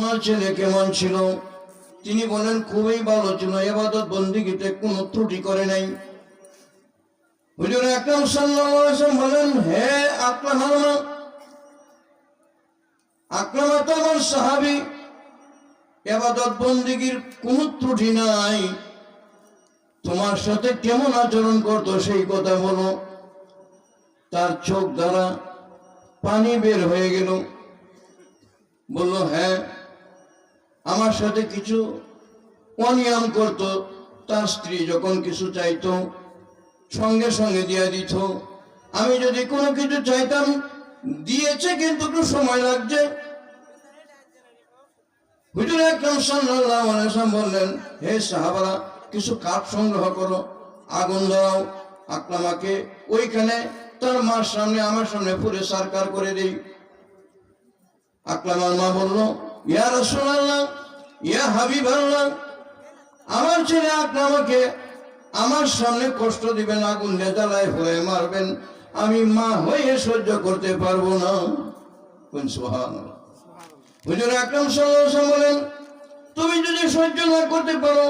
আমার ছেলে কেমন ছিল? তিনি বলেন, খুবই ভালো ছিল। এবাদত বন্দিগিতে কোনো ত্রুটি করে নাই। হুজুর বলেন, হে তোমার সাহাবী। এবাদত বন্দিগির কোনো ত্রুটি নাই। তোমার সাথে কেমন আচরণ করতো সেই কথা বলো। তার চোখ দ্বারা পানি বের হয়ে গেল। বলল হ্যাঁ আমার সাথে কিছু অনিয়ম করত, তার স্ত্রী যখন কিছু চাইতো, সঙ্গে সঙ্গে দিয়ে দিত। আমি যদি কোনো কিছু চাইতাম, দিয়েছে কিন্তু একটু সময় লাগছে। হুজুর একদম সাল্লাল্লাহু বললেন, হে সাহাবারা, কিছু কাঠ সংগ্রহ করো, আগুন ধরাও, আকলামাকে ওইখানে তার মার সামনে, আমার সামনে পুরে সারকার করে দেই। আকলামার মা বলল ইয়া রাসূলুল্লাহ, ইয়া হাবিবাল্লাহ, আমার ছেলে আপনি আমাকে আমার সামনে কষ্ট দিবেন, আগুন নেতালায় হয়ে মারবেন, আমি মা হয়ে সহ্য করতে পারব না। বলেন তুমি যদি সহ্য না করতে পারো,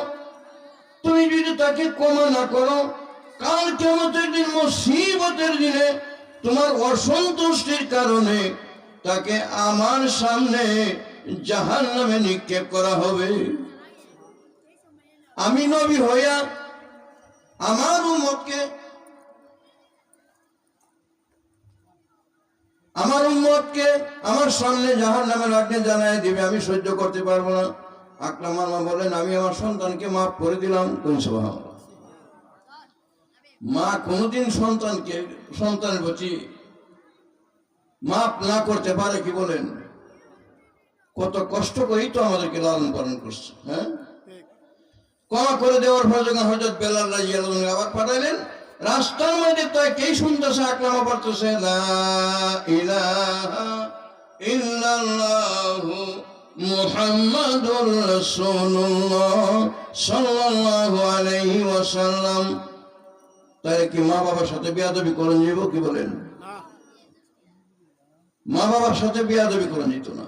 তুমি যদি তাকে ক্ষমা না করো, কাল কেমতের দিন মুসিবতের দিনে তোমার অসন্তুষ্টির কারণে তাকে আমার সামনে জাহান নামে নিক্ষেপ করা হবে। আমি নবী হইয়া আমার উম্মতকে আমার উম্মতকে আমার সামনে জাহান নামে রাখতে জানাই দিবে, আমি সহ্য করতে পারব না। আকরাম মা বলেন আমি আমার সন্তানকে মাফ করে দিলাম। মা কোনোদিন সন্তানকে, সন্তানের প্রতি মাফ না করতে পারে কি বলেন? কত কষ্ট করেই তো আমাদেরকে লালন পালন করছে হ্যাঁ? ক্ষমা করে দেওয়ার পর যখন হজরত বেলাল আনহু আবার পাঠাইলেন রাস্তার মধ্যে তো কেই শুনতেছে আকলামা পড়তেছে মুহাম্মাদুর রাসূলুল্লাহ সাল্লাল্লাহু আলাইহি ওয়াসাল্লাম। তাই কি মা বাবার সাথে বিয়াদবি করেন যাব কি বলেন? মা বাবার সাথে বিয়াদবি করেন যেত না।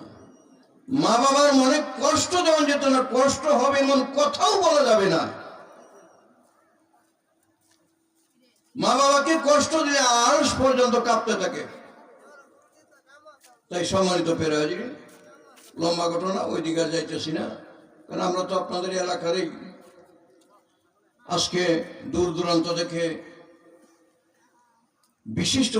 মা বাবার মনে কষ্ট দেওয়া যেত না, কষ্ট হবে এমন কথাও বলা যাবে না। মা বাবাকে কষ্ট দিলে আরস পর্যন্ত কাঁপতে থাকে। তাই সম্মানিত পেরাজি লম্বা ঘটনা, ওই দিকে যাইতেছি না। কারণ আমরা তো আপনাদের এলাকারই। আজকে দূর দূরান্ত থেকে বিশিষ্ট